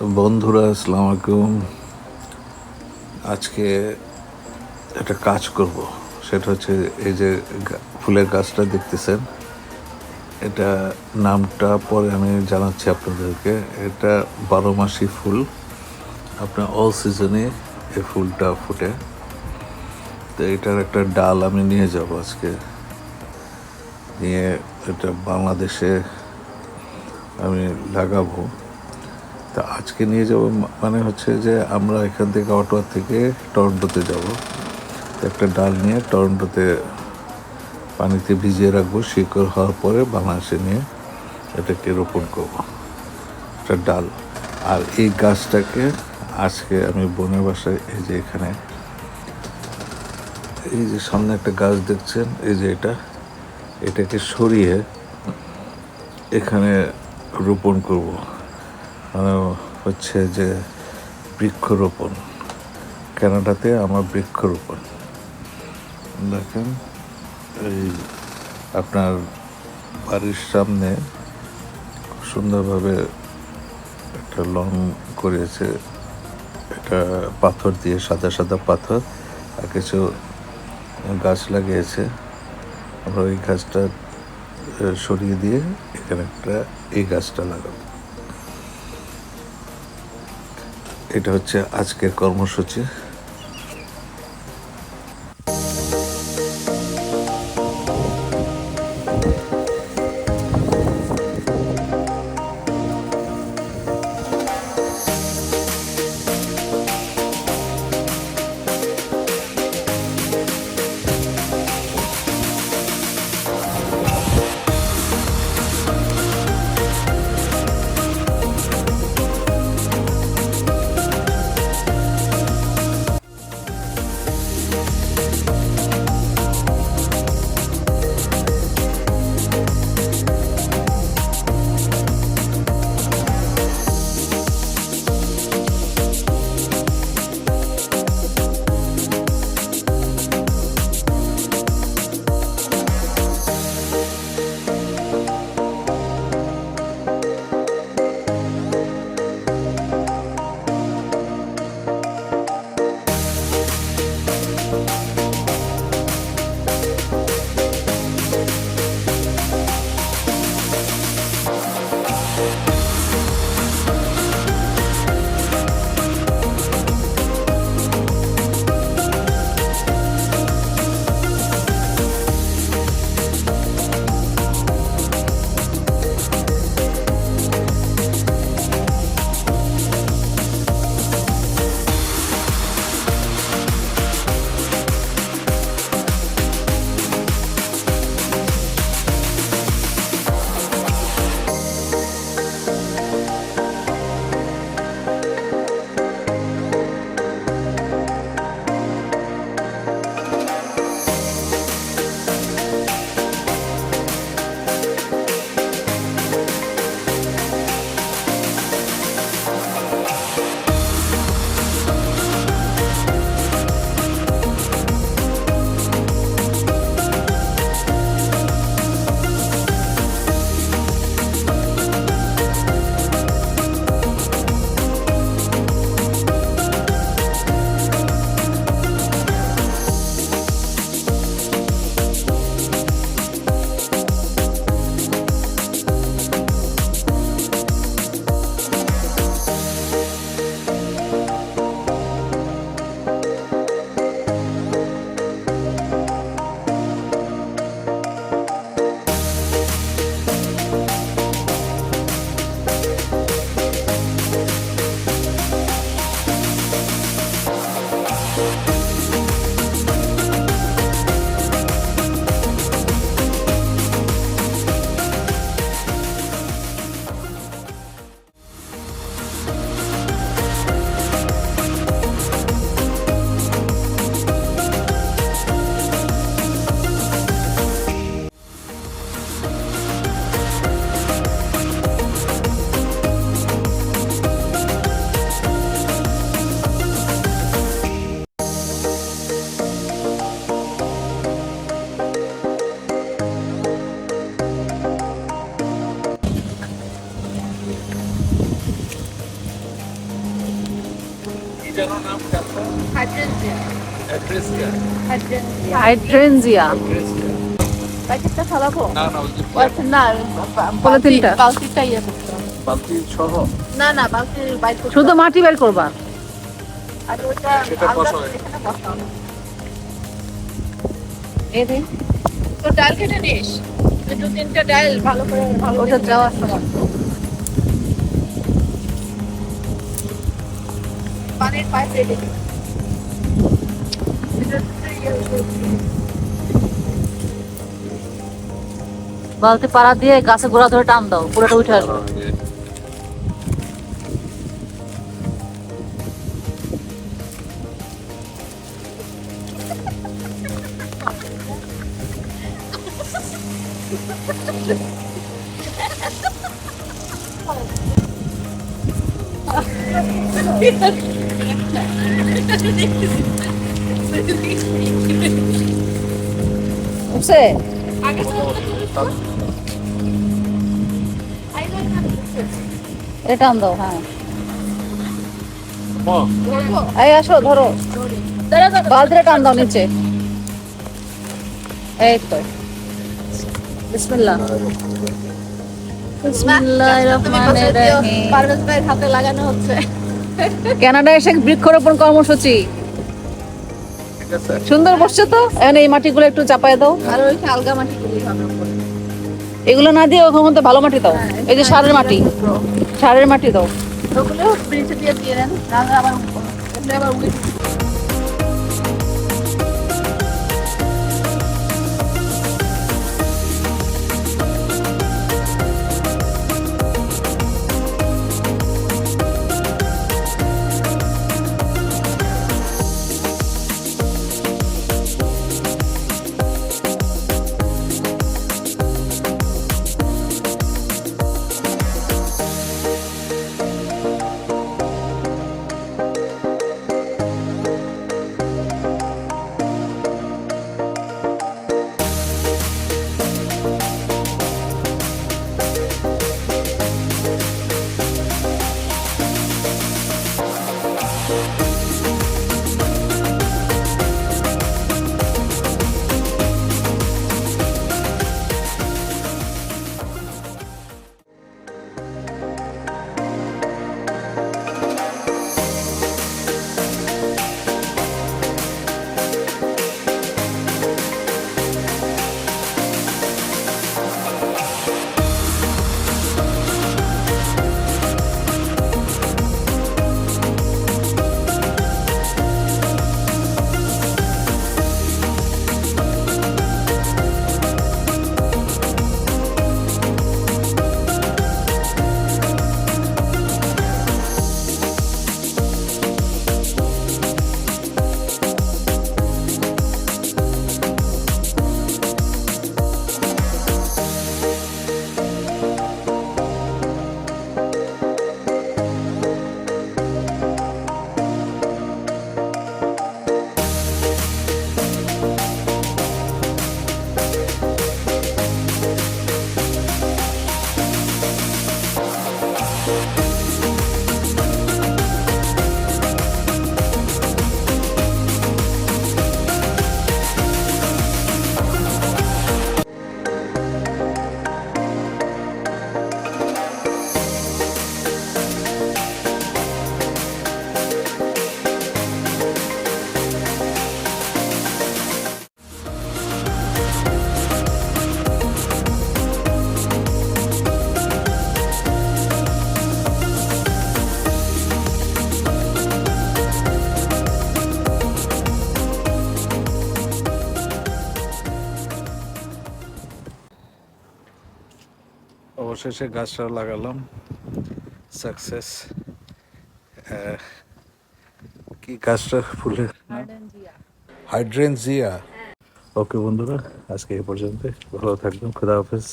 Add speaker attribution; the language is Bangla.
Speaker 1: বন্ধুরা, আসসালামু আলাইকুম। আজকে একটা কাজ করব। সেটা হচ্ছে এই যে ফুলের গাছটা দেখতেছেন, এটা নামটা পরে আমি জানাচ্ছি আপনাদেরকে। এটা বারো মাসি ফুল। আপনার অল সিজনে এই ফুলটা ফুটে। তো এটার একটা ডাল আমি নিয়ে যাব আজকে। নিয়ে এটা বাংলাদেশে আমি লাগাবো। তা আজকে নিয়ে যাব মানে হচ্ছে যে আমরা এখান থেকে অটোয়া থেকে টরন্টোতে যাব। একটা ডাল নিয়ে টরন্টোতে পানিতে ভিজিয়ে রাখব। শিকড় হওয়ার পরে বাংলাদেশে নিয়ে এটাকে রোপণ করব। একটা ডাল। আর এই গাছটাকে আজকে আমি বনের বাসায় এই যে এখানে, এই যে সামনে একটা গাছ দেখছেন, এই যে এটা, এটাকে সরিয়ে এখানে রোপণ করব। হচ্ছে যে বৃক্ষরোপণ। কানাডাতে আমার বৃক্ষরোপণ। দেখেন, এই আপনার বাড়ির সামনে সুন্দরভাবে একটা লং করেছে। এটা পাথর দিয়ে, সাদা সাদা পাথর, আর কিছু গাছ লাগিয়েছে। আমরা ওই গাছটা সরিয়ে দিয়ে এখানে একটা এই গাছটা লাগাবো। এটা হচ্ছে আজকের কর্মসূচি।
Speaker 2: হাইড্রেনজিয়া। প্যাকেটটা ফেলাবো?
Speaker 1: না না
Speaker 2: আচ্ছা, না
Speaker 3: পলিথিনটা?
Speaker 2: বালতিটা ইয়ে করতে
Speaker 1: বালতি সহ?
Speaker 2: না না বালতি বাইর
Speaker 3: শুধু মাটি বের করবা।
Speaker 2: আর ওটা। এখানে।
Speaker 3: এই রে
Speaker 2: তো ডাল কেটে নিস। তিনটা ডাল ভালো করে ভালো
Speaker 3: ওটা সময়
Speaker 2: পানির পাইপ রেডি।
Speaker 3: বালতি পাড়া দিয়ে গাছে গোড়া ধরে টান দাও পুরোটা উঠে আসবে। উঠছে এটা টান দাও হ্যাঁ। এই আসো ধরো। বালতিটা টান দাও নিচে। এই তো। বিসমিল্লাহ। কানাডা এসে বৃক্ষরোপণ কর্মসূচি। সুন্দর বসছে তো? এখন এই মাটিগুলো একটু চাপায় দাও।
Speaker 2: আর ওই আলগা মাটি।
Speaker 3: এগুলো না দিয়ে ওখান মধ্যে ভালো মাটি দাও। এই যে সারের মাটি। সারের মাটি দাও।
Speaker 2: ওগুলো দিয়ে দিয়ে দেন আবার
Speaker 1: অবশেষে গাছটা লাগালাম। সাকসেস কি গাছটা ফুলের হাইড্রেনজিয়া। ওকে বন্ধুরা আজকে এই পর্যন্ত ভালো থাকবেন। খুদা হাফেজ।